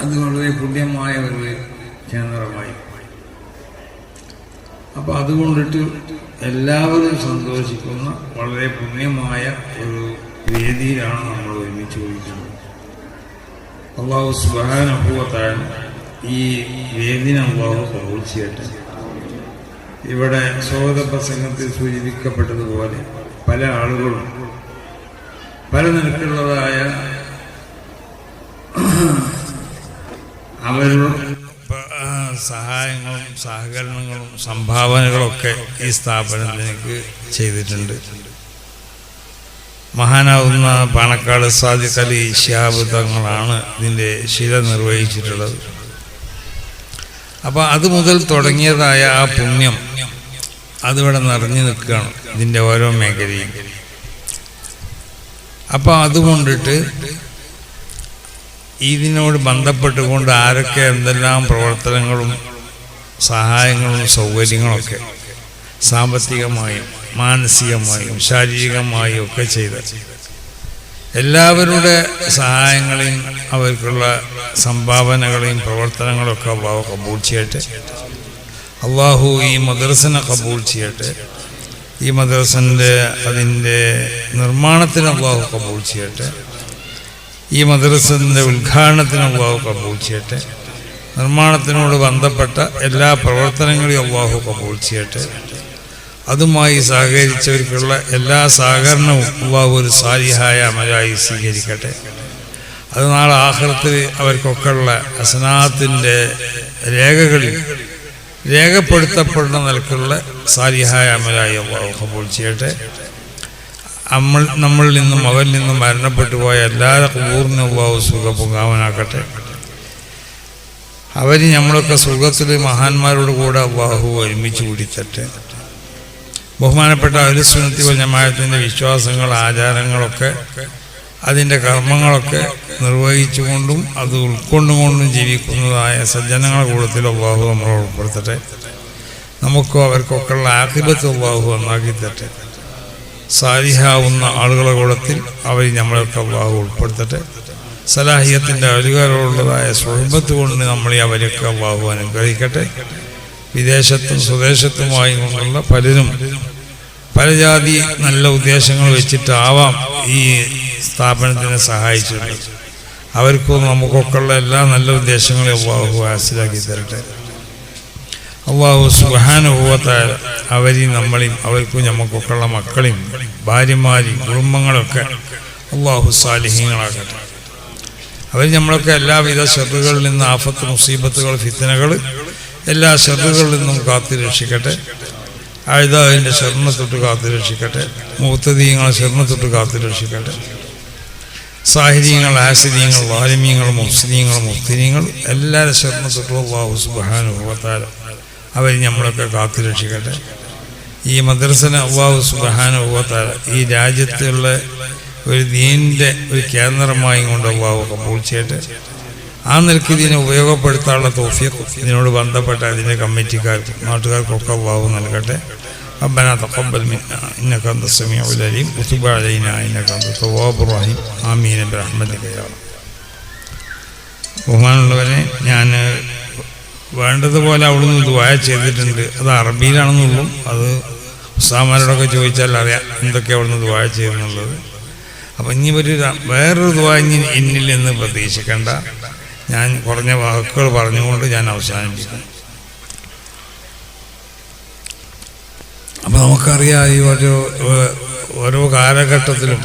അത് വളരെ പുണ്യമായ ഒരു കേന്ദ്രമായി അപ്പൊ അതുകൊണ്ടിട്ട് എല്ലാവരും സന്തോഷിക്കുന്ന വളരെ പുണ്യമായ ഒരു വേദിയിലാണ് നമ്മൾ ഒരുമിച്ച് ചോദിക്കുന്നത് അള്ളാഹു സുബാനുഭവത്താൻ ഈ വേദിനെ അള്ളാഹു ചെയ്യട്ടെ ഇവിടെ സ്വാഗത പ്രസംഗത്തിൽ സൂചിപ്പിക്കപ്പെട്ടതുപോലെ പല ആളുകളും പല നിരക്കുള്ളതായ അവരുടെ സഹായങ്ങളും സഹകരണങ്ങളും സംഭാവനകളൊക്കെ ഈ സ്ഥാപനത്തിലേക്ക് ചെയ്തിട്ടുണ്ട്. മഹാനാവുന്ന പാണക്കാട് സാദിഖ് അലി തങ്ങളാണ് ഇതിന്റെ ശില നിർവഹിച്ചിട്ടുള്ളത്. അപ്പോൾ അത് മുതൽ തുടങ്ങിയതായ ആ പുണ്യം അതിവിടെ നിറഞ്ഞു നിൽക്കുകയാണ് ഇതിന്റെ ഓരോ മേഖലയും. അപ്പോൾ അതുകൊണ്ടിട്ട് ഇതിനോട് ബന്ധപ്പെട്ടുകൊണ്ട് ആരൊക്കെ എന്തെല്ലാം പ്രവർത്തനങ്ങളും സഹായങ്ങളും സൗകര്യങ്ങളൊക്കെ സാമ്പത്തികമായും മാനസികമായും ശാരീരികമായും ഒക്കെ ചെയ്ത്. എല്ലാവരുടെ സഹായങ്ങളെയും അവർക്കുള്ള സംഭാവനകളെയും പ്രവർത്തനങ്ങളൊക്കെ അള്ളാഹു കബൂൾ ചെയ്യട്ടെ. അള്ളാഹു ഈ മദ്രസനെ കബൂൾ ചെയ്യട്ടെ. ഈ മദ്രസന്റെ അതിന്റെ നിർമ്മാണത്തിന് അള്ളാഹു കബൂൾ ചെയ്യട്ടെ. ഈ മദ്രസത്തിന്റെ ഉദ്ഘാടനത്തിന് അള്ളാഹു കബൂൾ ചെയ്യട്ടെ. നിർമ്മാണത്തിനോട് ബന്ധപ്പെട്ട എല്ലാ പ്രവർത്തനങ്ങളെയും അള്ളാഹു കബൂൾ ചെയ്യട്ടെ. അതുമായി സഹകരിച്ചവർക്കുള്ള എല്ലാ സഹകരണവും അള്ളാഹു ഒരു സാരിഹായ അമലായി സ്വീകരിക്കട്ടെ. അത് നാളെ ആഹ്ലത്തിൽ അവർക്കൊക്കെയുള്ള അസനാത്തിന്റെ രേഖകളിൽ രേഖപ്പെടുത്തപ്പെടുന്ന നിലക്കുള്ള സാരിഹായ അമലായി അള്ളാഹു കബൂൾ ചെയ്യട്ടെ. നമ്മൾ നമ്മളിൽ നിന്നും അവരിൽ നിന്നും മരണപ്പെട്ടു പോയ എല്ലാ കൂറിനും അള്ളാഹു സുഖപുങ്കാവനാക്കട്ടെ അവർ നമ്മളൊക്കെ സുഖത്തിൽ മഹാന്മാരോട് കൂടെ അള്ളാഹു ഒരുമിച്ച് കുടിച്ചട്ടെ ബഹുമാനപ്പെട്ട അലുസുനത്തി ജമായത്തിന്റെ വിശ്വാസങ്ങൾ ആചാരങ്ങളൊക്കെ അതിന്റെ കർമ്മങ്ങളൊക്കെ നിർവഹിച്ചുകൊണ്ടും അത് ഉൾക്കൊണ്ടുകൊണ്ടും ജീവിക്കുന്നതായ സജ്ജനങ്ങളുടെ കൂട്ടത്തിൽ അള്ളാഹു നമ്മളെ ഉൾപ്പെടുത്തട്ടെ. നമുക്കും അവർക്കൊക്കെയുള്ള ആക്കിബത്ത് അള്ളാഹു ഒന്നാക്കി തട്ടെ സാലിഹാവുന്ന ആളുകളെ കൂടത്തിൽ അവർ നമ്മളൊക്കെ അള്ളാഹു ഉൾപ്പെടുത്തട്ടെ. സലാഹിയത്തിന്റെ അധികാരമുള്ളതായ സുഹൃബത്ത് കൊണ്ട് നമ്മളെ അവരൊക്കെ അള്ളാഹു അനുഗ്രഹിക്കട്ടെ. വിദേശത്തും സ്വദേശത്തുമായി കൊണ്ടുള്ള പലരും പല ജാതി നല്ല ഉദ്ദേശങ്ങൾ വെച്ചിട്ടാവാം ഈ സ്ഥാപനത്തിനെ സഹായിച്ചിട്ടുള്ളത് അവർക്കും നമുക്കൊക്കെയുള്ള എല്ലാ നല്ല ഉദ്ദേശങ്ങളെയും അള്ളാഹു ഹാസിലാക്കി തരട്ടെ. അള്ളാഹു സുഹാനുഭവത്തായ അവരെയും നമ്മളെയും അവർക്കും നമുക്കൊക്കെയുള്ള മക്കളെയും ഭാര്യമാരെയും കുടുംബങ്ങളൊക്കെ അള്ളാഹു സാലിഹീങ്ങളാക്കട്ടെ അവർ നമ്മളൊക്കെ എല്ലാവിധ ശ്രദ്ധകളിൽ നിന്ന് ആഫത്ത് മുസീബത്തുകൾ ഫിത്തനകൾ എല്ലാ ശ്രദ്ധകളിൽ നിന്നും കാത്തു രക്ഷിക്കട്ടെ. ആയുധാവിന്റെ ഷെറിനെ തൊട്ട് കാത്തു രക്ഷിക്കട്ടെ. മൂത്തതീയങ്ങളെ ഷെറിനെ തൊട്ട് കാത്തു രക്ഷിക്കട്ടെ. സാഹിര്യങ്ങൾ ആസിര്യങ്ങൾ വാലിമ്യങ്ങൾ മുസ്ലിങ്ങൾ മുസ്ലിങ്ങൾ എല്ലാവരും ഷെറിനെ തൊട്ടുള്ള സുബാനുഭവത്താല അവർ നമ്മളൊക്കെ കാത്തു രക്ഷിക്കട്ടെ ഈ മദ്രസന അള്ളാഹു സുബാനുഭവത്താല ഈ രാജ്യത്തുള്ള ഒരു ദീനിൻ്റെ ഒരു കേന്ദ്രമായി കൊണ്ട് അള്ളാഹു കബൂൾ ചെയ്യട്ടെ ആ നിലയ്ക്ക് ഇതിനെ ഉപയോഗപ്പെടുത്താനുള്ള തോഫിയൊക്കെ ഇതിനോട് ബന്ധപ്പെട്ട അതിൻ്റെ കമ്മിറ്റിക്കാർക്കും നാട്ടുകാർക്കൊക്കെ അള്ളാഹു നൽകട്ടെ ربنا تقبل منا انك انت السميع العليم وتب علينا انك انت التواب الرحيم امين برحمتك يا رب ബഹുമാനുള്ളവരെ ഞാൻ വേണ്ടതുപോലെ അവിടുന്ന് ദ്വായ ചെയ്തിട്ടുണ്ട്. അത് അറബിയിലാണെന്നുള്ളൂ. അത് ഉസ്താമാരോടൊക്കെ ചോദിച്ചാൽ അറിയാം എന്തൊക്കെ അവിടുന്ന് ദ്വായ ചെയ്യുന്നുള്ളത്. അപ്പം ഇനി ഒരു വേറൊരു ദ്വായ ഇനി എന്നിൽ നിന്ന് പ്രതീക്ഷിക്കേണ്ട. ഞാൻ കുറഞ്ഞ വാക്കുകൾ പറഞ്ഞുകൊണ്ട് ഞാൻ അവസാനിപ്പിക്കും അപ്പം നമുക്കറിയാം ഈ ഒരു ഓരോ കാലഘട്ടത്തിലും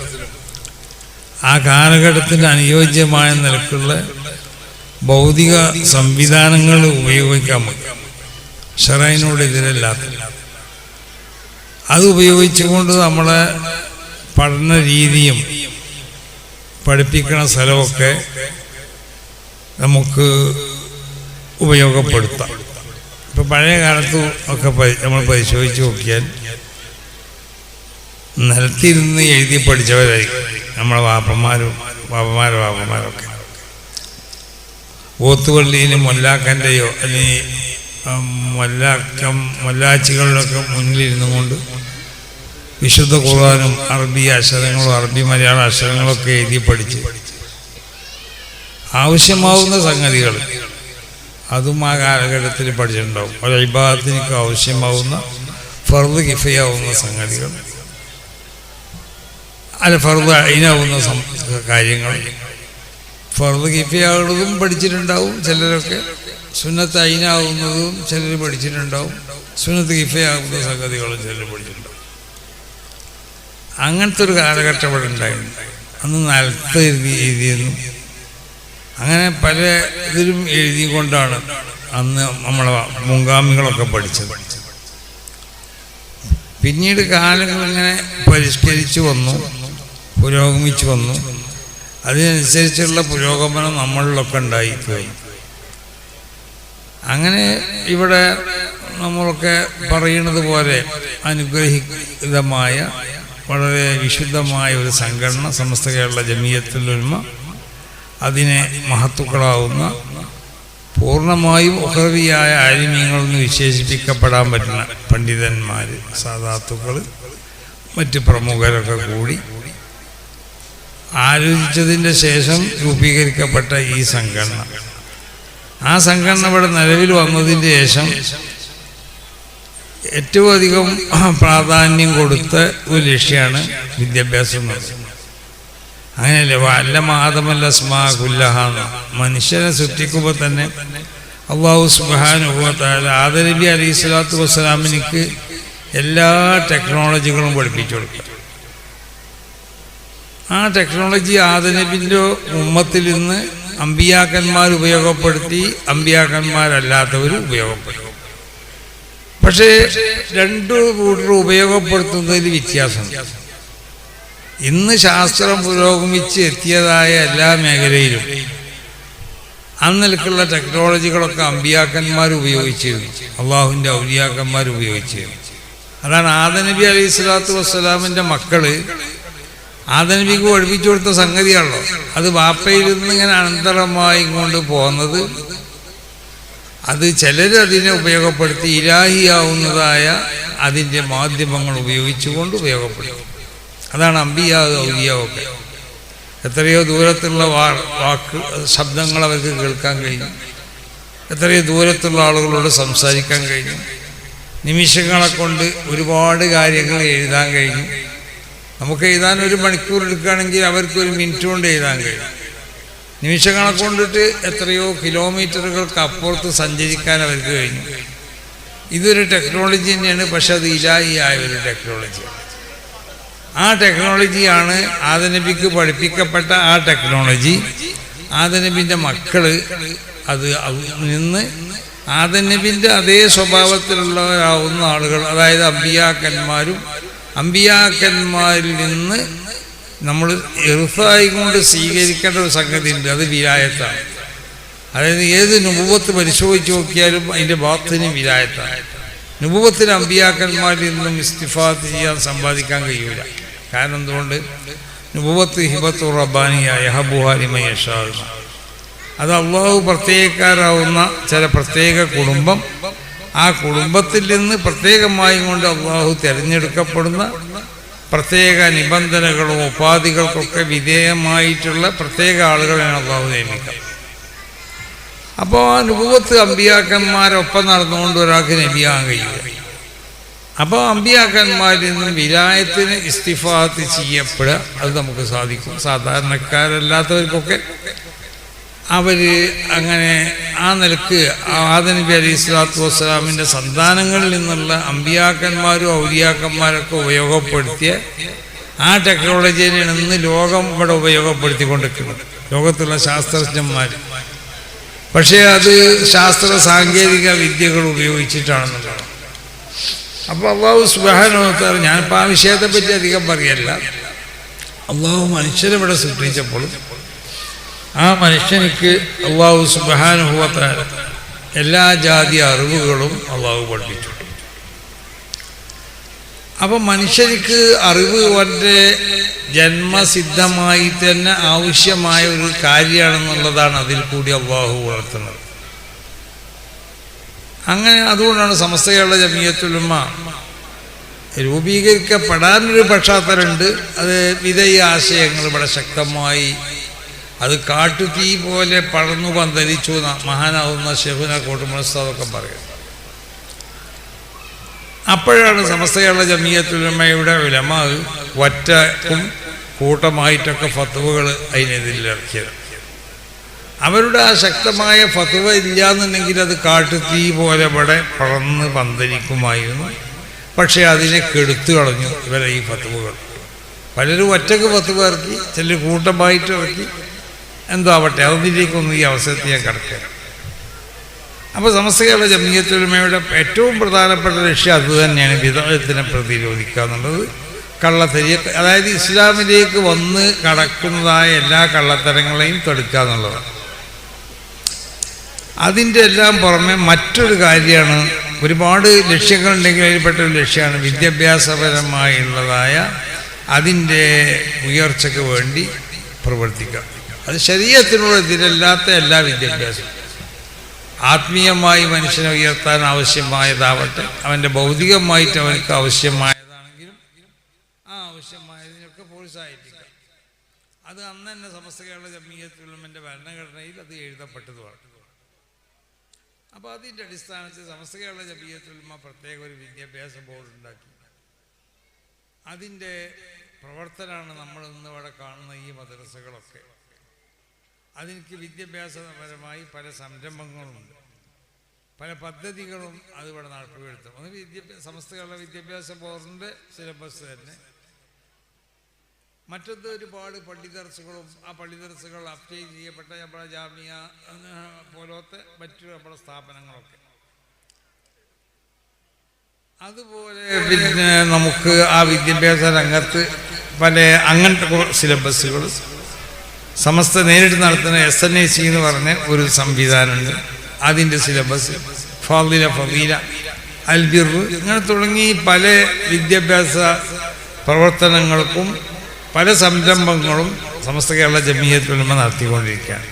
ആ കാലഘട്ടത്തിന് അനുയോജ്യമായ നിലക്കുള്ള ഭൗതിക സംവിധാനങ്ങൾ ഉപയോഗിക്കാൻ പറ്റും. ഷറൈനോട് അത് ഉപയോഗിച്ചുകൊണ്ട് നമ്മളെ പഠന രീതിയും പഠിപ്പിക്കണ സ്ഥലമൊക്കെ നമുക്ക് ഉപയോഗപ്പെടുത്താം. ഇപ്പം പഴയ കാലത്ത് ഒക്കെ നമ്മൾ പരിശോധിച്ച് നോക്കിയാൽ നിലത്തിരുന്ന് എഴുതി പഠിച്ചവരായി നമ്മളെ വാപ്പന്മാരും വാപ്പന്മാരും വാപ്പന്മാരൊക്കെ. ഓത്തുപള്ളിയിലും മൊല്ലാക്കന്റെയോ അല്ലെങ്കിൽ മൊല്ലാക്കം മൊല്ലാച്ചികളിലൊക്കെ മുന്നിലിരുന്നു കൊണ്ട് വിശുദ്ധ ഖുർആാനും അറബി അക്ഷരങ്ങളും അറബി മലയാള അക്ഷരങ്ങളൊക്കെ എഴുതി പഠിച്ച് ആവശ്യമാവുന്ന സംഗതികൾ അതും ആ കാലഘട്ടത്തിൽ പഠിച്ചിട്ടുണ്ടാവും. ഒരു വിഭാഗത്തിനൊക്കെ ആവശ്യമാവുന്ന ഫർദ് കിഫയാവുന്ന സംഗതികൾ അല്ല ഫർദ് അതിനാവുന്ന കാര്യങ്ങൾ. ഫർദ് കിഫയാവുന്നതും പഠിച്ചിട്ടുണ്ടാവും ചിലരൊക്കെ സുന്നത്ത് അയിനാവുന്നതും ചിലർ പഠിച്ചിട്ടുണ്ടാവും. സുന്നത്ത് കിഫയാകുന്ന സംഗതികളും ചിലർ പഠിച്ചിട്ടുണ്ടാവും. അങ്ങനത്തെ ഒരു കാലഘട്ടം ഇവിടെ ഉണ്ടായിരുന്നു അന്ന് നിലത്ത് എഴുതി എഴുതിയിരുന്നു. അങ്ങനെ പല ഇതിലും എഴുതിക്കൊണ്ടാണ് അന്ന് നമ്മളെ മുൻഗാമികളൊക്കെ പഠിച്ചത്. പിന്നീട് കാലങ്ങൾ ഇങ്ങനെ പരിഷ്കരിച്ചു വന്നു പുരോഗമിച്ചു വന്നു. അതിനനുസരിച്ചുള്ള പുരോഗമനം നമ്മളിലൊക്കെ ഉണ്ടായിപ്പോയി. അങ്ങനെ ഇവിടെ നമ്മളൊക്കെ പറയുന്നത് പോലെ അനുഗ്രഹിതമായ വളരെ വിശുദ്ധമായ ഒരു സംഘടന സമസ്ത കേരള ജമീയത്തിൽ ഒരുമ അതിനെ മഹത്തുക്കളാവുന്ന പൂർണമായും ഉഹർവിയായ ആലിമ്യങ്ങളെന്ന് വിശേഷിപ്പിക്കപ്പെടാൻ പറ്റുന്ന പണ്ഡിതന്മാർ സാധാത്തുക്കൾ മറ്റ് പ്രമുഖരൊക്കെ കൂടി ആലോചിച്ചതിന്റെ ശേഷം രൂപീകരിക്കപ്പെട്ട ഈ സംഘടന. ആ സംഘടന ഇവിടെ നിലവിൽ വന്നതിന് ശേഷം ഏറ്റവും അധികം പ്രാധാന്യം കൊടുത്ത ഒരു ലക്ഷ്യമാണ് വിദ്യാഭ്യാസം അങ്ങനെയല്ലേ? വല്ല മാതമല്ല സ്മാ കുല്ലഹാന്ന് മനുഷ്യനെ സൃഷ്ടിക്കുമ്പോൾ തന്നെ അള്ളാഹു സുബാനുഭവത്തായ ആദരബി അലൈഹി സ്വലാത്തു വസ്സലാമിനിക്ക് എല്ലാ ടെക്നോളജികളും പഠിപ്പിച്ചു കൊടുക്കുക ആ ടെക്നോളജി ആദനബിന്റെ ഉമ്മത്തിൽ നിന്ന് അമ്പിയാക്കന്മാർ ഉപയോഗപ്പെടുത്തി അമ്പിയാക്കന്മാരല്ലാത്തവർ ഉപയോഗപ്പെടുത്തി പക്ഷേ രണ്ട് കൂട്ടർ ഉപയോഗപ്പെടുത്തുന്നതിൽ വ്യത്യാസമുണ്ട് ഇന്ന് ശാസ്ത്രം പുരോഗമിച്ച് എത്തിയതായ എല്ലാ മേഖലയിലും അന്നിലക്കുള്ള ടെക്നോളജികളൊക്കെ അമ്പിയാക്കന്മാർ ഉപയോഗിച്ചിരുന്നു. അള്ളാഹുവിന്റെ ഔലിയാക്കന്മാർ ഉപയോഗിച്ചിരുന്നു. അതാണ് ആദനബി അലൈഹി സ്വലാത്തു വസ്സലാമിന്റെ മക്കൾ ആദനബിക്ക് ഒഴിപ്പിച്ചു കൊടുത്ത സംഗതിയാണല്ലോ. അത് വാപ്പയിൽ നിന്ന് ഇങ്ങനെ അനന്തരമായി കൊണ്ട് പോകുന്നത്. അത് ചിലർ അതിനെ ഉപയോഗപ്പെടുത്തി ഇലാഹിയാവുന്നതായ അതിന്റെ മാധ്യമങ്ങൾ ഉപയോഗിച്ചുകൊണ്ട് ഉപയോഗപ്പെടുത്തി അതാണ് അമ്പിയാവ് ഔലിയാവൊക്കെ. എത്രയോ ദൂരത്തുള്ള വാക്ക് ശബ്ദങ്ങൾ അവർക്ക് കേൾക്കാൻ കഴിഞ്ഞു. എത്രയോ ദൂരത്തുള്ള ആളുകളോട് സംസാരിക്കാൻ കഴിഞ്ഞു. നിമിഷങ്ങളെ കൊണ്ട് ഒരുപാട് കാര്യങ്ങൾ എഴുതാൻ കഴിഞ്ഞു. നമുക്ക് എഴുതാൻ ഒരു മണിക്കൂർ എടുക്കുകയാണെങ്കിൽ അവർക്ക് ഒരു മിനിറ്റ് കൊണ്ട് എഴുതാൻ കഴിയും. നിമിഷ കണക്കൊണ്ടിട്ട് എത്രയോ കിലോമീറ്ററുകൾക്ക് അപ്പുറത്ത് സഞ്ചരിക്കാൻ അവർക്ക് കഴിഞ്ഞു. ഇതൊരു ടെക്നോളജി തന്നെയാണ് പക്ഷെ അത് ഇലായി ആയ ഒരു ടെക്നോളജിയാണ് ആ ടെക്നോളജിയാണ് ആദനബിക്ക് പഠിപ്പിക്കപ്പെട്ട ആ ടെക്നോളജി. ആദനബിന്റെ മക്കൾ അത് നിന്ന് ആദനബിന്റെ അതേ സ്വഭാവത്തിലുള്ളവരാവുന്ന ആളുകൾ അതായത് അമ്പിയാക്കന്മാരും അമ്പിയാക്കന്മാരിൽ നിന്ന് നമ്മൾ എറുസായി കൊണ്ട് സ്വീകരിക്കേണ്ട ഒരു സംഗതി ഉണ്ട് അത് വിരായത്താണ്. അതായത് ഏത് നുപുവത്ത് പരിശോധിച്ച് നോക്കിയാലും അതിന്റെ ബാത്തിന് വിലായത്താണ് നുപുവത്തിന് അമ്പിയാക്കന്മാരിൽ നിന്നും ഇസ്തിഫാത്ത് ചെയ്യാൻ സമ്പാദിക്കാൻ കഴിയൂല. കാരണം എന്തുകൊണ്ട്? നുപുവത്ത് ഹിബത്തു റബ്ബാനിയായ ഹബുഹാരി മയഷാവുന്ന അത് അള്ളാഹു പ്രത്യേകക്കാരാവുന്ന ചില പ്രത്യേക കുടുംബം ആ കുടുംബത്തിൽ നിന്ന് പ്രത്യേകമായും കൊണ്ട് അള്ളാഹു തിരഞ്ഞെടുക്കപ്പെടുന്ന പ്രത്യേക നിബന്ധനകളും ഉപാധികൾക്കൊക്കെ വിധേയമായിട്ടുള്ള പ്രത്യേക ആളുകളെയാണ് അള്ളാഹു നിയമിക്കുക. അപ്പോൾ ആ നുപുവത്ത് അമ്പിയാക്കന്മാരൊപ്പം നടന്നുകൊണ്ട് ഒരാൾക്ക് നബിയാകാൻ കഴിയുക അപ്പോൾ അമ്പിയാക്കന്മാരിൽ നിന്നും വിലായത്തിന് ഇസ്തിഫാത്ത് ചെയ്യപ്പെടുക അത് നമുക്ക് സാധിക്കും. സാധാരണക്കാരല്ലാത്തവർക്കൊക്കെ അവർ അങ്ങനെ ആ നിലയ്ക്ക് ആദനബി അലി സ്വലാത്തു വസ്സലാമിന്റെ സന്താനങ്ങളിൽ നിന്നുള്ള അമ്പിയാക്കന്മാരും ഔലിയാക്കന്മാരൊക്കെ ഉപയോഗപ്പെടുത്തിയ ആ ടെക്നോളജിയിൽ ഇന്ന് ലോകം ഇവിടെ ഉപയോഗപ്പെടുത്തിക്കൊണ്ടിരിക്കുന്നത്. ലോകത്തുള്ള ശാസ്ത്രജ്ഞന്മാർ. പക്ഷേ അത് ശാസ്ത്ര സാങ്കേതിക വിദ്യകൾ ഉപയോഗിച്ചിട്ടാണെന്നുള്ളതാണ് അപ്പോൾ അള്ളാഹു സുബാനോത്താർ ഞാനിപ്പോൾ ആ വിഷയത്തെ പറ്റി അധികം പറയല്ല. അള്ളാഹു മനുഷ്യരെ ഇവിടെ സൃഷ്ടിച്ചപ്പോൾ ആ മനുഷ്യനിക്ക് അള്ളാഹു സുബാനുഭവത്താൽ എല്ലാ ജാതി അറിവുകളും അള്ളാഹു പഠിപ്പിച്ചു അപ്പം മനുഷ്യർക്ക് അറിവ് വളരെ ജന്മസിദ്ധമായി തന്നെ ആവശ്യമായ ഒരു കാര്യമാണെന്നുള്ളതാണ് അതിൽ കൂടി അള്ളാഹു വളർത്തുന്നത് അങ്ങനെ അതുകൊണ്ടാണ് സമസ്തകളുടെ ജമീയത്തുലമ്മ ജമീയത്തുലുമ രൂപീകരിക്കപ്പെടാനൊരു പക്ഷാത്തലുണ്ട് അത് വിധേയ ആശയങ്ങൾ ഇവിടെ ശക്തമായി അത് കാട്ടുതീ പോലെ പടർന്നു പന്തലിച്ചു എന്ന മഹാനാവുന്ന ഷെഹുന കോട്ടുമുളസ്താവൊക്കെ പറയും. അപ്പോഴാണ് സമസ്ത കേരള ജമീയത്തുലമയുടെ ഉലമ ഒറ്റക്കും കൂട്ടമായിട്ടൊക്കെ ഫത്തുവകൾ അതിനെതിരിലിറക്കിയത് അവരുടെ ആ ശക്തമായ ഫത്തുവ ഇല്ലാന്നുണ്ടെങ്കിൽ അത് കാട്ടുതീ പോലെ ഇവിടെ പടർന്ന് പന്തലിക്കുമായിരുന്നു. പക്ഷേ അതിനെ കെടുത്തു കളഞ്ഞു ഇവരെ ഈ ഫത്തുവകൾ പലരും ഒറ്റയ്ക്ക് ഫത്തുവ ഇറക്കി ചിലർ കൂട്ടമായിട്ട് ഇറക്കി. എന്തോ ആവട്ടെ അതിലേക്കൊന്നും ഈ അവസരത്തിൽ ഞാൻ കിടക്കുക അപ്പോൾ സമസ്തകളുടെ ജമീയത്തൊരുമയുടെ ഏറ്റവും പ്രധാനപ്പെട്ട ലക്ഷ്യം അത് തന്നെയാണ് വിധത്തിനെ പ്രതിരോധിക്കുക എന്നുള്ളത്. കള്ളത്തരി അതായത് ഇസ്ലാമിലേക്ക് വന്ന് കടക്കുന്നതായ എല്ലാ കള്ളത്തരങ്ങളെയും തടുക്കുക എന്നുള്ളതാണ്. അതിന്റെ എല്ലാം പുറമെ മറ്റൊരു കാര്യമാണ് ഒരുപാട് ലക്ഷ്യങ്ങളുണ്ടെങ്കിൽ അതിൽപ്പെട്ട ഒരു ലക്ഷ്യമാണ് വിദ്യാഭ്യാസപരമായുള്ളതായ അതിന്റെ ഉയർച്ചയ്ക്ക് വേണ്ടി പ്രവർത്തിക്കുക. അത് ശരീരത്തിനോട് എതിരല്ലാത്ത എല്ലാ വിദ്യാഭ്യാസവും. ആത്മീയമായി മനുഷ്യനെ ഉയർത്താൻ ആവശ്യമായതാവട്ടെ അവന്റെ ഭൗതികമായിട്ട് അവനക്ക് ആവശ്യമായതാണെങ്കിലും ആ ആവശ്യമായതിനൊക്കെ പ്രോത്സാഹിപ്പിക്കാം. അത് അന്ന് തന്നെ സമസ്ത കേരള ജമീയത്തുലമന്റെ ഭരണഘടനയിൽ അത് എഴുതപ്പെട്ടതുമാണ് അപ്പോൾ അതിന്റെ അടിസ്ഥാനത്തിൽ സമസ്ത കേരള ജമീയത്തുലമ പ്രത്യേക ഒരു വിദ്യാഭ്യാസ ബോർഡ് ഉണ്ടാക്കി. അതിന്റെ പ്രവർത്തനമാണ് നമ്മൾ ഇവിടെ കാണുന്ന ഈ മദ്രസകളൊക്കെ. അതിലേക്ക് വിദ്യാഭ്യാസപരമായി പല സംരംഭങ്ങളുണ്ട്. പല പദ്ധതികളും അതിവിടെ നടപ്പിലെടുത്തും. ഒന്ന് വിദ്യാഭ്യാസ സമസ്ത കേരള വിദ്യാഭ്യാസ ബോർഡിന്റെ സിലബസ് തന്നെ. മറ്റൊന്ന് ഒരുപാട് പള്ളിതറസുകളും ആ പള്ളിതറസുകൾ അപ്ഡേറ്റ് ചെയ്യപ്പെട്ട നമ്മുടെ ജാമ്യ പോലത്തെ മറ്റു നമ്മുടെ സ്ഥാപനങ്ങളൊക്കെ. അതുപോലെ പിന്നെ നമുക്ക് ആ വിദ്യാഭ്യാസ രംഗത്ത് പല അങ്ങനത്തെ സിലബസുകൾ സമസ്ത നേരിട്ട് നടത്തുന്ന എസ് എൻ ഐ സി എന്ന് പറഞ്ഞ ഒരു സംവിധാനമുണ്ട്. അതിന്റെ സിലബസ് ഫാദില ഫീല അൽബിർ ഇങ്ങനെ തുടങ്ങി പല വിദ്യാഭ്യാസ പ്രവർത്തനങ്ങൾക്കും പല സംരംഭങ്ങളും സമസ്ത കേരള ജമീയത്തുലമ നടത്തിക്കൊണ്ടിരിക്കുകയാണ്.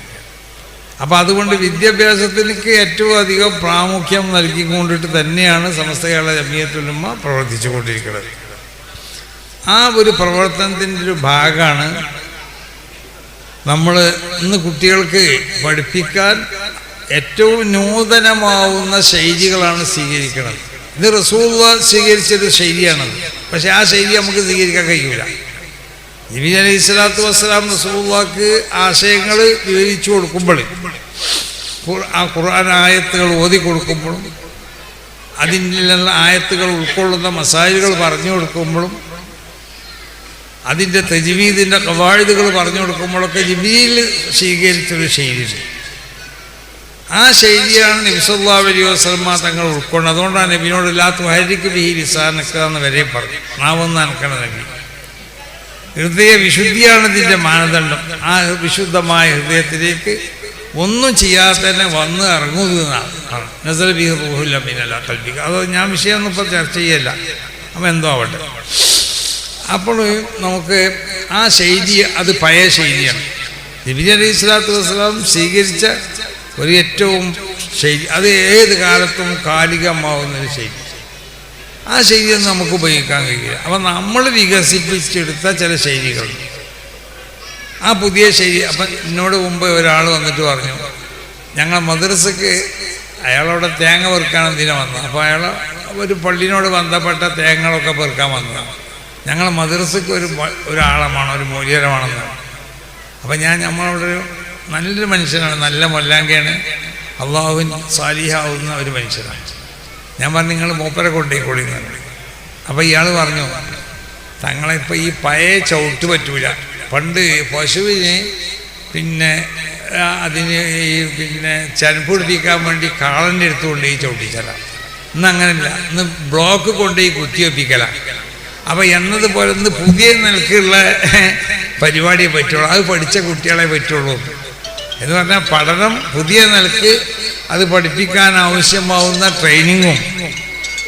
അപ്പോൾ അതുകൊണ്ട് വിദ്യാഭ്യാസത്തിലേക്ക് ഏറ്റവും അധികം പ്രാമുഖ്യം നൽകിക്കൊണ്ടിട്ട് തന്നെയാണ് സമസ്ത കേരള ജമീയത്തുലമ പ്രവർത്തിച്ചു കൊണ്ടിരിക്കുന്നത് ആ ഒരു പ്രവർത്തനത്തിന്റെ ഒരു ഭാഗമാണ് നമ്മൾ ഇന്ന് കുട്ടികൾക്ക് പഠിപ്പിക്കാൻ ഏറ്റവും നൂതനമാവുന്ന ശൈലികളാണ് സ്വീകരിക്കുന്നത് ഇത് റസൂള്ള സ്വീകരിച്ചൊരു ശൈലിയാണത്. പക്ഷെ ആ ശൈലി നമുക്ക് സ്വീകരിക്കാൻ കഴിയൂല. നബി അലൈഹി സ്വലാത്തു വസ്സലാം റസൂള്ളക്ക് ആശയങ്ങൾ വിവരിച്ചു കൊടുക്കുമ്പോൾ ആ ഖുർആൻ ആയത്തുകൾ ഓതി കൊടുക്കുമ്പോഴും അതിനുള്ള ആയത്തുകൾ ഉൾക്കൊള്ളുന്ന മസാജുകൾ പറഞ്ഞു കൊടുക്കുമ്പോഴും അതിന്റെ തെജീവീദിന്റെ കവാഴുതുകൾ പറഞ്ഞു കൊടുക്കുമ്പോഴൊക്കെ ജിബിയിൽ സ്വീകരിച്ചൊരു ശൈലിയുണ്ട്. ആ ശൈലിയാണ് നബിസല്ലാ അലൈഹി വസ്ലമ തങ്ങൾ ഉൾക്കൊണ്ട് അതുകൊണ്ടാണ് നബിനോട് ഇല്ലാത്ത ഹരിക്ക് ബിഹി ലിസാനക്ക എന്ന് വരെ പറഞ്ഞു. നാവൊന്ന് അനക്കണ നബി ഹൃദയ വിശുദ്ധിയാണ് ഇതിന്റെ മാനദണ്ഡം. ആ വിശുദ്ധമായ ഹൃദയത്തിലേക്ക് ഒന്നും ചെയ്യാതെ തന്നെ വന്ന് ഇറങ്ങുന്നതാണ് നസൽ ബി റൂഹുല്ല മീനല്ല കൽപ്പിക്കുക അത് ഞാൻ വിഷയമൊന്നും ഇപ്പോൾ ചർച്ച ചെയ്യല്ല. അപ്പം എന്തോ ആവട്ടെ. അപ്പോൾ നമുക്ക് ആ ശൈലി അത് പഴയ ശൈലിയാണ്. നബി അലൈഹി സ്വലാത്തു വസ്സലാം സ്വീകരിച്ച ഒരു ഏറ്റവും ശൈലി അത് ഏത് കാലത്തും കാലികമാവുന്ന ഒരു ശൈലി. ആ ശൈലിയൊന്നും നമുക്ക് ഉപയോഗിക്കാൻ കഴിയില്ല. അപ്പം നമ്മൾ വികസിപ്പിച്ചെടുത്ത ചില ശൈലികളുണ്ട് ആ പുതിയ ശൈലി അപ്പം എന്നോട് മുമ്പ് ഒരാൾ വന്നിട്ട് പറഞ്ഞു ഞങ്ങൾ മദ്രസക്ക് അയാളവിടെ തേങ്ങ പെറുക്കാൻ എന്തിനാണ് വന്നത് അപ്പോൾ അയാൾ ഒരു പള്ളിനോട് ബന്ധപ്പെട്ട തേങ്ങകളൊക്കെ പെറുക്കാൻ വന്നതാണ്. ഞങ്ങൾ മദ്രസക്ക് ഒരു ഒരാളമാണ് ഒരു മൂല്യരമാണെന്ന് അപ്പം ഞാൻ നമ്മളവിടെ ഒരു നല്ലൊരു മനുഷ്യനാണ് നല്ല മൊല്ലാങ്കയാണ്. അള്ളാഹുവിൻ സാലിഹാവുന്ന ഒരു മനുഷ്യനാണ്. ഞാൻ പറഞ്ഞു നിങ്ങൾ മൂപ്പരെ കൊണ്ടേക്കോളി അപ്പോൾ ഇയാൾ പറഞ്ഞു തങ്ങളിപ്പോൾ ഈ പഴയ ചവിട്ട് പറ്റൂല. പണ്ട് പശുവിന് പിന്നെ അതിന് ഈ പിന്നെ പിടിപ്പിക്കാൻ വേണ്ടി കാളന്റെ അടുത്ത് കൊണ്ടുപോയി ചവിട്ടിച്ചല ഇന്ന് അങ്ങനെയല്ല ഇന്ന് ബ്ലോക്ക് കൊണ്ടുപോയി കുത്തിവെപ്പിക്കല അപ്പോൾ എന്നത് പോലെ പുതിയ നിലക്കുള്ള പരിപാടിയെ പറ്റുള്ളൂ. അത് പഠിച്ച കുട്ടികളെ പറ്റുള്ളൂ. എന്ന് പറഞ്ഞാൽ പഠനം പുതിയ നിലയ്ക്ക് അത് പഠിപ്പിക്കാൻ ആവശ്യമാവുന്ന ട്രെയിനിങ്ങും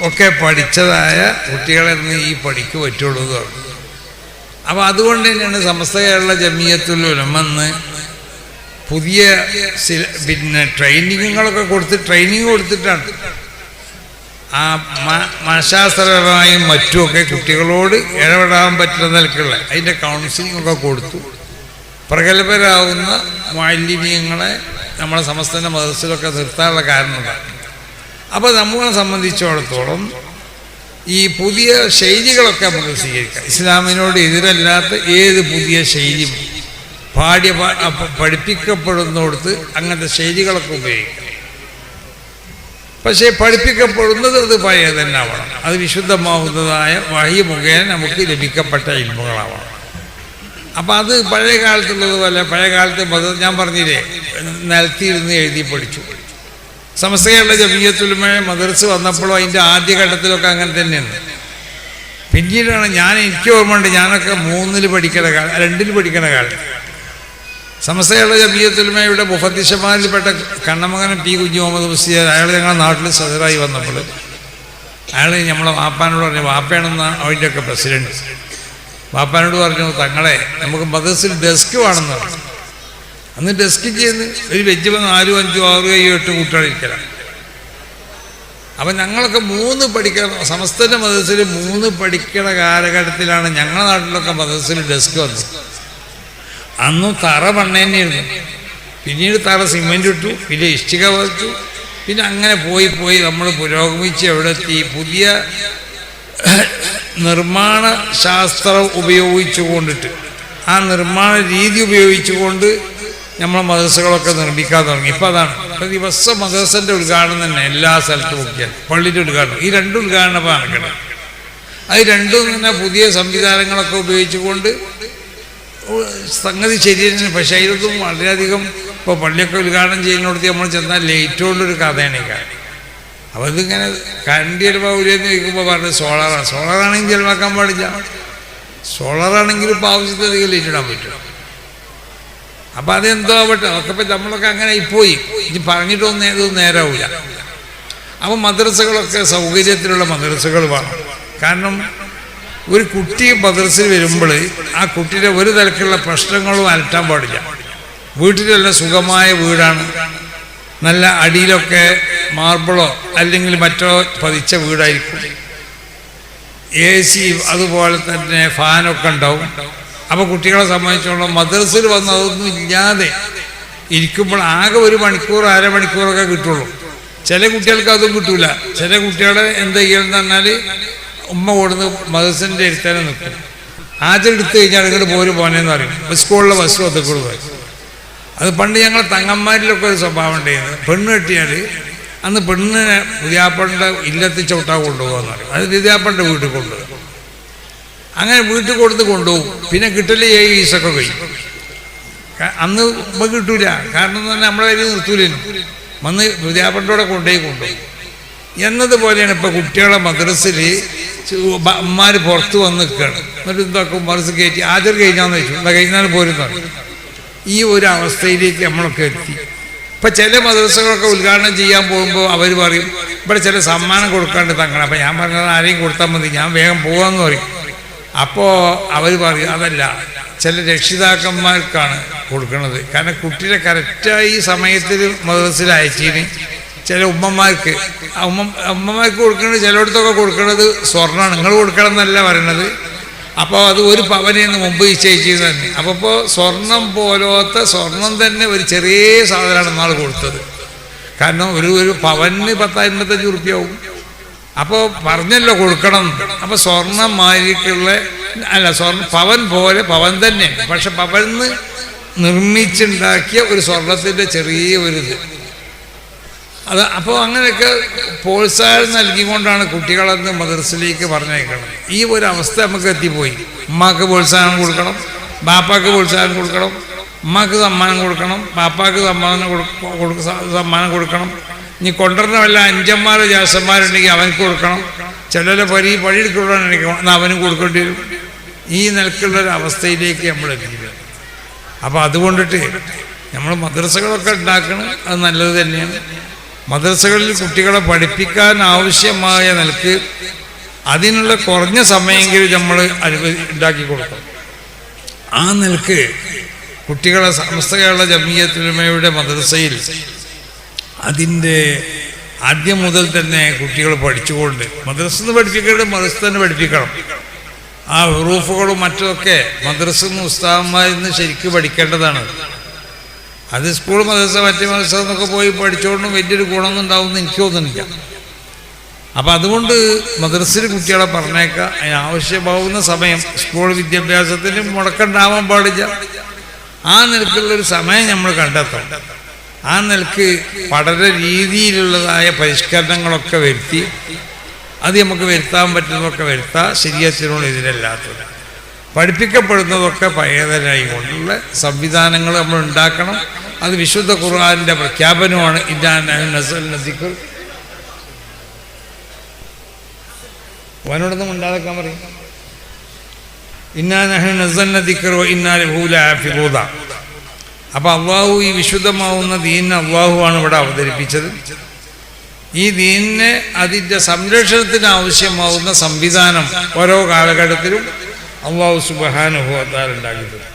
ഒക്കെ പഠിച്ചതായ കുട്ടികളെ ഈ പഠിക്ക് പറ്റുള്ളൂ എന്ന് പറഞ്ഞു. അപ്പോൾ അതുകൊണ്ട് തന്നെയാണ് സമസ്ത കേരള ജമീയത്തുൽ പുതിയ പിന്നെ ട്രെയിനിങ്ങുകളൊക്കെ കൊടുത്ത് ട്രെയിനിങ് കൊടുത്തിട്ടാണ്. ആ മനഃശാസ്ത്രപരമായും മറ്റുമൊക്കെ കുട്ടികളോട് ഇടപെടാൻ പറ്റുന്ന നിലക്കുള്ള അതിന്റെ കൗൺസിലിംഗ് ഒക്കെ കൊടുത്തു. പ്രഗത്ഭരാകുന്ന മാലിന്യങ്ങളെ നമ്മളെ സമസ്തന്റെ മതസ്സിലൊക്കെ നിർത്താനുള്ള കാരണമാണ്. അപ്പോൾ നമ്മളെ സംബന്ധിച്ചിടത്തോളം ഈ പുതിയ ശൈലികളൊക്കെ നമുക്ക് സ്വീകരിക്കാം. ഇസ്ലാമിനോട് എതിരല്ലാത്ത ഏത് പുതിയ ശൈലിയും പാഠ്യ പഠിപ്പിക്കപ്പെടുന്നിടത്ത് അങ്ങനത്തെ ശൈലികളൊക്കെ ഉപയോഗിക്കാം. പക്ഷേ പഠിപ്പിക്കപ്പെടുന്നത് അത് പഴയ തന്നെ ആവണം അത് വിശുദ്ധമാവുന്നതായ വഴി മുഖേന നമുക്ക് ലഭിക്കപ്പെട്ട ഇൽമുകളാവണം. അപ്പം അത് പഴയ കാലത്തുള്ളതുപോലെ പഴയ കാലത്ത് മത ഞാൻ പറഞ്ഞില്ലേ നിലത്തിയിരുന്ന് എഴുതി പഠിച്ചു. സമസ്തകളുടെ ജമീയത്തുലുമ മദർസ് വന്നപ്പോഴും അതിന്റെ ആദ്യഘട്ടത്തിലൊക്കെ അങ്ങനെ തന്നെയാണ്. പിന്നീടാണ് ഞാൻ എനിക്ക് ഓർമ്മയുണ്ട് ഞാനൊക്കെ മൂന്നിൽ പഠിക്കണ കാലം രണ്ടിൽ പഠിക്കണ കാലം സമസ്തയുള്ള ജമീയത്തുലുമയുടെ മുഫദ്ദിഷമാരിൽപ്പെട്ട കണ്ണമകനം പി കുഞ്ഞു മുഹമ്മദ് മുസ്ലിയാർ അയാൾ ഞങ്ങളുടെ നാട്ടിൽ സദറായി വന്നപ്പോൾ അയാൾ നമ്മളെ വാപ്പാനോട് പറഞ്ഞു വാപ്പയാണെന്ന് അവന്റെ ഒക്കെ പ്രസിഡന്റ്. വാപ്പാനോട് പറഞ്ഞു തങ്ങളെ നമുക്ക് മദർസിൽ ഡെസ്ക് വേണമെന്ന് പറഞ്ഞു. അന്ന് ഡെസ്ക് ചെയ്യുന്ന ഒരു വെജ് വന്ന് നാലും അഞ്ചോ ആറോ ഏഴും എട്ട് കൂട്ടാളിരിക്കലാണ് അപ്പം ഞങ്ങളൊക്കെ മൂന്ന് പഠിക്കണം സമസ്തന്റെ മദർസിൽ മൂന്ന് പഠിക്കണ കാലഘട്ടത്തിലാണ് ഞങ്ങളുടെ നാട്ടിലൊക്കെ മദർസിൽ ഡെസ്ക് വന്നത്. അന്ന് തറ മണ്ണ തന്നെയായിരുന്നു പിന്നീട് തറ സിമെന്റ് ഇട്ടു പിന്നെ ഇഷ്ടിക വച്ചു പിന്നെ അങ്ങനെ പോയി പോയി നമ്മൾ പുരോഗമിച്ച് എവിടെ എത്തി പുതിയ നിർമ്മാണ ശാസ്ത്രം ഉപയോഗിച്ചു കൊണ്ടിട്ട് ആ നിർമ്മാണ രീതി ഉപയോഗിച്ചുകൊണ്ട് നമ്മൾ മദ്രസകളൊക്കെ നിർമ്മിക്കാൻ തുടങ്ങി. ഇപ്പം അതാണ്. ഇപ്പം ദിവസം മദ്രസന്റെ ഉദ്ഘാടനം തന്നെ എല്ലാ സ്ഥലത്തും നോക്കിയാൽ പള്ളിയുടെ ഉദ്ഘാടനം. ഈ രണ്ട് ഉദ്ഘാടനം ഇപ്പം നടക്കണം അത് രണ്ടും തന്നെ പുതിയ സംവിധാനങ്ങളൊക്കെ ഉപയോഗിച്ചുകൊണ്ട് സംഗതി ശരീരത്തിന് പക്ഷേ ഇതൊന്നും വളരെയധികം ഇപ്പോൾ പള്ളിയൊക്കെ ഉദ്ഘാടനം ചെയ്യുന്നിടത്ത് നമ്മൾ ചെന്നാൽ ലേറ്റ് കൊണ്ടൊരു കഥയാണ് ഈ കാര്യം. അപ്പോൾ ഇതിങ്ങനെ കറണ്ട് ചിലപ്പോൾ എന്ന് ചോദിക്കുമ്പോൾ പറഞ്ഞത് സോളാറാണ് സോളാറാണെങ്കിൽ ചിലവാക്കാൻ പാടില്ല. സോളാറാണെങ്കിൽ ഇപ്പോൾ ആവശ്യത്തിലധികം ലൈറ്റ് ഇടാൻ പറ്റും. അപ്പം അതെന്തോ ആവട്ടെ അതൊക്കെ ഇപ്പം നമ്മളൊക്കെ അങ്ങനെ പോയി. ഇനി പറഞ്ഞിട്ടൊന്നും ഇതൊന്നും നേരാവില്ല അപ്പം മദ്രസകളൊക്കെ സൗകര്യത്തിലുള്ള മദ്രസകൾ വേണം. കാരണം ഒരു കുട്ടി മദ്രസിൽ വരുമ്പോൾ ആ കുട്ടിയുടെ ഒരു തരത്തിലുള്ള പ്രശ്നങ്ങളും അലട്ടാൻ പാടില്ല. വീട്ടിലുള്ള സുഖമായ വീടാണ്. നല്ല അടിയിലൊക്കെ മാർബിളോ അല്ലെങ്കിൽ മറ്റോ പതിച്ച വീടായിരിക്കും. എ സി അതുപോലെ തന്നെ ഫാനൊക്കെ ഉണ്ടാവും. അപ്പോൾ കുട്ടികളെ സംബന്ധിച്ചോളം മദ്രസിൽ വന്ന് അതൊന്നും ഇല്ലാതെ ഇരിക്കുമ്പോൾ ആകെ ഒരു മണിക്കൂർ അരമണിക്കൂറൊക്കെ കിട്ടുള്ളൂ. ചില കുട്ടികൾക്ക് അതും കിട്ടൂല. ചില കുട്ടികളെ എന്താ ചെയ്യണമെന്ന് പറഞ്ഞാൽ ഉമ്മ കൊടുന്ന് മദ്രസിന്റെ എടുത്താലും നിൽക്കും ആദ്യം എടുത്തു കഴിഞ്ഞാൽ ഇങ്ങോട്ട് പോര് പോനേന്ന് പറയും. സ്കൂളിലെ ബസ് ഒത്തക്കൂട് പോയി അത് പണ്ട് ഞങ്ങൾ തങ്ങന്മാരിലൊക്കെ ഒരു സ്വഭാവം ഉണ്ടായിരുന്നു. പെണ്ണ് കെട്ടിയാൽ അന്ന് പെണ്ണിനെ പുതിയാപ്പളുടെ ഇല്ലത്തി ചവിട്ടാ കൊണ്ടുപോകാന്ന് പറയും. അത് പുതിയാപ്പളുടെ വീട്ടിൽ കൊണ്ടുപോകും. അങ്ങനെ വീട്ടിൽ കൊടുത്ത് കൊണ്ടുപോകും. പിന്നെ കിട്ടൽ ഏഴ് വീസൊക്കെ കഴിയും അന്ന് ഇപ്പം കിട്ടൂല. കാരണം പറഞ്ഞാൽ നമ്മളെ കയ്യിൽ നിർത്തൂലേനും. വന്ന് പുതിയാപ്പളുടെ കൊണ്ടുപോയി കൊണ്ടുപോകും. എന്നതുപോലെയാണ് ഇപ്പോൾ കുട്ടികളെ മദ്രസിൽ അമ്മമാർ പുറത്ത് വന്ന് നിൽക്കുകയാണ്. എന്നിട്ട് എന്താക്കും? മദ്രസ് കയറ്റി. ആദ്യം കഴിഞ്ഞാന്ന് വെച്ചു. എന്താ കഴിഞ്ഞാൽ പോരുന്നത് ഈ ഒരു അവസ്ഥയിലേക്ക് നമ്മളൊക്കെ എത്തി. ഇപ്പം ചില മദ്രസകളൊക്കെ ഉദ്ഘാടനം ചെയ്യാൻ പോകുമ്പോൾ അവർ പറയും ഇവിടെ ചില സമ്മാനം കൊടുക്കാണ്ട് തങ്ങണം. അപ്പം ഞാൻ പറഞ്ഞത് ആരെയും കൊടുത്താൽ മതി. ഞാൻ വേഗം പോകാമെന്ന് പറയും. അപ്പോൾ അവർ പറയും അതല്ല ചില രക്ഷിതാക്കന്മാർക്കാണ് കൊടുക്കുന്നത് കാരണം കുട്ടിയെ കറക്റ്റായി സമയത്തിൽ മദ്രസിൽ അയച്ചതിന് ചില ഉമ്മമാർക്ക് ഉമ്മ ഉമ്മമാർക്ക് കൊടുക്കുന്നത് ചിലയിടത്തൊക്കെ കൊടുക്കുന്നത് സ്വർണമാണ്. നിങ്ങൾ കൊടുക്കണം എന്നല്ല പറയണത്. അപ്പോൾ അത് ഒരു പവനെന്ന് മുമ്പ് നിശ്ചയിച്ചത് തന്നെ. അപ്പോൾ ഇപ്പോൾ സ്വർണം പോലത്തെ സ്വർണം തന്നെ ഒരു ചെറിയ സാധനമാണ് നാൾ കൊടുത്തത്. കാരണം ഒരു ഒരു പവന് പത്തായിരത്തഞ്ച് റുപ്യാവും അപ്പോൾ പറഞ്ഞല്ലോ കൊടുക്കണം. അപ്പോൾ സ്വർണം മാരിക്കുള്ള അല്ല സ്വർണ പവൻ പോലെ പവൻ തന്നെ പക്ഷെ പവന്ന് നിർമ്മിച്ചുണ്ടാക്കിയ ഒരു സ്വർണത്തിന്റെ ചെറിയ ഒരു ഇത് അത് അപ്പോൾ അങ്ങനെയൊക്കെ പ്രോത്സാഹനം നൽകിക്കൊണ്ടാണ് കുട്ടികളെന്ന് മദർസിലേക്ക് പറഞ്ഞേക്കണം ഈ ഒരു അവസ്ഥ നമുക്ക് എത്തിപ്പോയി. ഉമ്മാക്ക് പ്രോത്സാഹനം കൊടുക്കണം ബാപ്പാക്ക് പ്രോത്സാഹനം കൊടുക്കണം ഉമ്മാക്ക് സമ്മാനം കൊടുക്കണം ബാപ്പാക്ക് സമ്മാനം കൊടുക്ക- സമ്മാനം കൊടുക്കണം. ഇനി കൊണ്ടുവരുന്ന വല്ല അഞ്ചന്മാരോ ജാസന്മാരുണ്ടെങ്കിൽ അവനക്ക് കൊടുക്കണം. ചിലരെ പരി പഴിയെടുക്കുള്ളതാണെങ്കിൽ എന്നാൽ അവനും കൊടുക്കേണ്ടി വരും. ഈ നിലക്കുള്ള ഒരു അവസ്ഥയിലേക്ക് നമ്മൾ എത്തിക്കുക അപ്പോൾ അതുകൊണ്ടിട്ട് നമ്മൾ മദ്രസകളൊക്കെ ഉണ്ടാക്കണം അത് നല്ലത് തന്നെയാണ്. മദ്രസകളിൽ കുട്ടികളെ പഠിപ്പിക്കാൻ ആവശ്യമായ നിലയ്ക്ക് അതിനുള്ള കുറഞ്ഞ സമയമെങ്കിലും നമ്മൾ ഉണ്ടാക്കി കൊടുക്കണം. ആ നിലയ്ക്ക് കുട്ടികളെ സമസ്ത കേരള ജമീയത്തുലമയുടെ മദ്രസയിൽ അതിന്റെ ആദ്യം മുതൽ തന്നെ കുട്ടികൾ പഠിച്ചുകൊണ്ട് മദ്രസ നിന്ന് പഠിപ്പിക്കേണ്ടത് മദ്രസ തന്നെ പഠിപ്പിക്കണം. ആ ഹുറൂഫുകളും മറ്റുമൊക്കെ മദ്രസന്ന് ഉസ്താവന്മാരിൽ നിന്ന് ശരിക്കും പഠിക്കേണ്ടതാണ്. അത് സ്കൂൾ മദ്രസ മറ്റു മദ്രസ എന്നൊക്കെ പോയി പഠിച്ചുകൊണ്ടും വലിയൊരു ഗുണമൊന്നും ഉണ്ടാവുമെന്ന് എനിക്ക് തോന്നുന്നില്ല. അപ്പം അതുകൊണ്ട് മദ്രസയിൽ കുട്ടികളെ പറഞ്ഞേക്കുക അതിന് ആവശ്യമാവുന്ന സമയം സ്കൂൾ വിദ്യാഭ്യാസത്തിന് മുടക്കണ്ടാവാൻ പാടില്ല. ആ നിലക്കുള്ളൊരു സമയം നമ്മൾ കണ്ടെത്തണം. ആ നിലയ്ക്ക് പഠന രീതിയിലുള്ളതായ പരിഷ്കരണങ്ങളൊക്കെ വരുത്തി അത് നമുക്ക് വരുത്താൻ പറ്റുന്നതൊക്കെ വരുത്താം ശരിയത്തിനോട് എതിരല്ലാത്തത്. പഠിപ്പിക്കപ്പെടുന്നതൊക്കെ പഴയതരായി കൊണ്ടുള്ള സംവിധാനങ്ങൾ നമ്മൾ ഉണ്ടാക്കണം. അത് വിശുദ്ധ ഖുർആാനിന്റെ പ്രഖ്യാപനമാണ്. നദിക്കുർ അവനോടൊന്നും ഉണ്ടാകാൻ പറയും. ഇന്നാനഹനദിക്കറോ ഇന്നാലിഹൂല അപ്പോൾ അള്ളാഹു ഈ വിശുദ്ധമാവുന്ന ദീനിനെ അള്ളാഹുവാണ് ഇവിടെ അവതരിപ്പിച്ചത്. ഈ ദീനിനെ അതിന്റെ സംരക്ഷണത്തിന് ആവശ്യമാവുന്ന സംവിധാനം ഓരോ കാലഘട്ടത്തിലും അള്ളാഹു സുബഹാനുഭവത്താൽ ഉണ്ടാക്കിയിട്ടുണ്ട്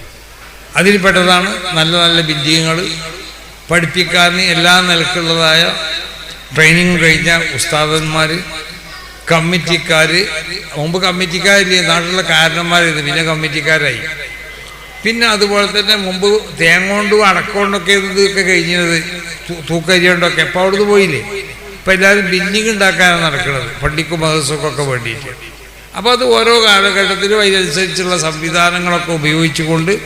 അതിൽപ്പെട്ടതാണ് നല്ല നല്ല വിദ്യകൾ പഠിപ്പിക്കാരന് എല്ലാ നിലക്കുള്ളതായ ട്രെയിനിങ് കഴിഞ്ഞ ഉസ്താദന്മാർ കമ്മിറ്റിക്കാർ മുമ്പ് കമ്മിറ്റിക്കാരില്ലേ നാട്ടിലെ കാരണന്മാരായിരുന്നു പിന്നെ കമ്മിറ്റിക്കാരായി. പിന്നെ അതുപോലെ തന്നെ മുമ്പ് തേങ്ങോണ്ടും അടക്കോണ്ടൊക്കെ ഇതൊക്കെ കഴിഞ്ഞത് തൂക്കരി കൊണ്ടൊക്കെ ഇപ്പോൾ അവിടുന്ന് പോയില്ലേ? ഇപ്പം എല്ലാവരും ബില്ലിങ് ഉണ്ടാക്കാനാണ് നടക്കുന്നത് പള്ളിക്കും മഹസൂക്കൊക്കെ വേണ്ടിയിട്ട്. അപ്പോൾ അത് ഓരോ കാലഘട്ടത്തിലും അതിനനുസരിച്ചുള്ള സംവിധാനങ്ങളൊക്കെ ഉപയോഗിച്ചുകൊണ്ട്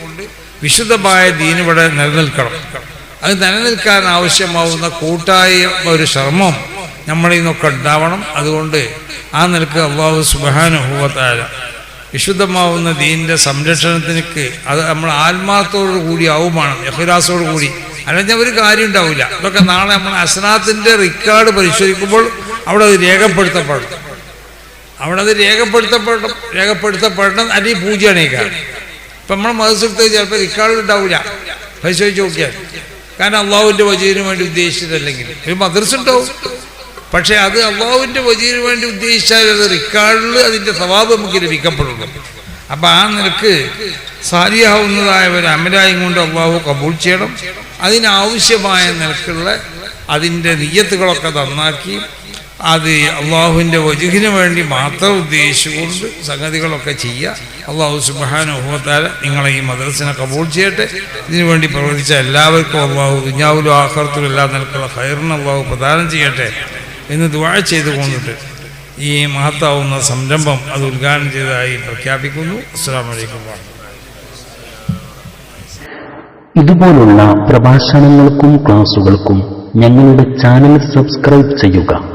വിശുദ്ധമായ ദീൻ ഇവിടെ നിലനിൽക്കണം. അത് നിലനിൽക്കാൻ ആവശ്യമാവുന്ന കൂട്ടായ ഒരു ശ്രമം നമ്മളിൽ നിന്നൊക്കെ ഉണ്ടാവണം. അതുകൊണ്ട് ആ നിലയ്ക്ക് അള്ളാഹു സുബാനുഭവത്തായ വിശുദ്ധമാവുന്ന ദീനിന്റെ സംരക്ഷണത്തിനക്ക് അത് നമ്മൾ ആത്മാർത്ഥത്തോടു കൂടി ആവുമാണ് യഹുരാസോടു കൂടി. അല്ലെങ്കിൽ ഒരു കാര്യം ഉണ്ടാവില്ല. ഇതൊക്കെ നാളെ നമ്മൾ അസ്നാത്തിന്റെ റെക്കോർഡ് പരിശോധിക്കുമ്പോൾ അവിടെ അത് രേഖപ്പെടുത്തപ്പെടണം. അവിടെ അത് രേഖപ്പെടുത്തപ്പെടണം രേഖപ്പെടുത്തപ്പെടണം അല്ലെങ്കിൽ പൂജയാണേക്കാൾ ഇപ്പം നമ്മൾ മതസ്ഥലത്ത് ചിലപ്പോൾ ഇക്കാളിൽ ഉണ്ടാവില്ല പരിശോധിച്ച് നോക്കിയാൽ. കാരണം അള്ളാഹുവിന്റെ വജീവിന് വേണ്ടി ഉദ്ദേശിച്ചതല്ലെങ്കിൽ. ഒരു മദ്രസ ഉണ്ടാവും. പക്ഷേ അത് അള്ളാഹുവിന്റെ വജീവിന് വേണ്ടി ഉദ്ദേശിച്ചാൽ അത് റിക്കാർഡിൽ അതിന്റെ സ്വഭാവം നമുക്ക് ലഭിക്കപ്പെടുള്ളൂ. അപ്പം ആ നിലയ്ക്ക് സാരിയാവുന്നതായ ഒരു അമരായും കൊണ്ട് അള്ളാഹു കബൂൾ ചെയ്യണം. അതിനാവശ്യമായ നിലക്കുള്ള അതിന്റെ നിയ്യത്തുകളൊക്കെ നന്നാക്കി അത് അള്ളാഹുവിന്റെ വജുഹിന് വേണ്ടി മാത്രം ഉദ്ദേശിച്ചുകൊണ്ട് സംഗതികളൊക്കെ ചെയ്യുക. അള്ളാഹു സുബാനുഭവത്താൽ നിങ്ങളെ ഈ മദ്രസിനെ കബൂൾ ചെയ്യട്ടെ. ഇതിനുവേണ്ടി പ്രവർത്തിച്ച എല്ലാവർക്കും അള്ളാഹു ദുഞ്ഞാവുലും ആഹ്ലത്തിലും എല്ലാ നിലക്കുള്ള ഹൈറിന് അള്ളാഹു പ്രദാനം ചെയ്യട്ടെ എന്ന് ദുവാ ചെയ്തുകൊണ്ടിട്ട് ഈ മഹത്താവുന്ന സംരംഭം അത് ഉദ്ഘാടനം ചെയ്തതായി പ്രഖ്യാപിക്കുന്നു. അസ്സാം വലൈക്കും ഇതുപോലുള്ള പ്രഭാഷണങ്ങൾക്കും ക്ലാസുകൾക്കും ഞങ്ങളുടെ ചാനൽ സബ്സ്ക്രൈബ് ചെയ്യുക.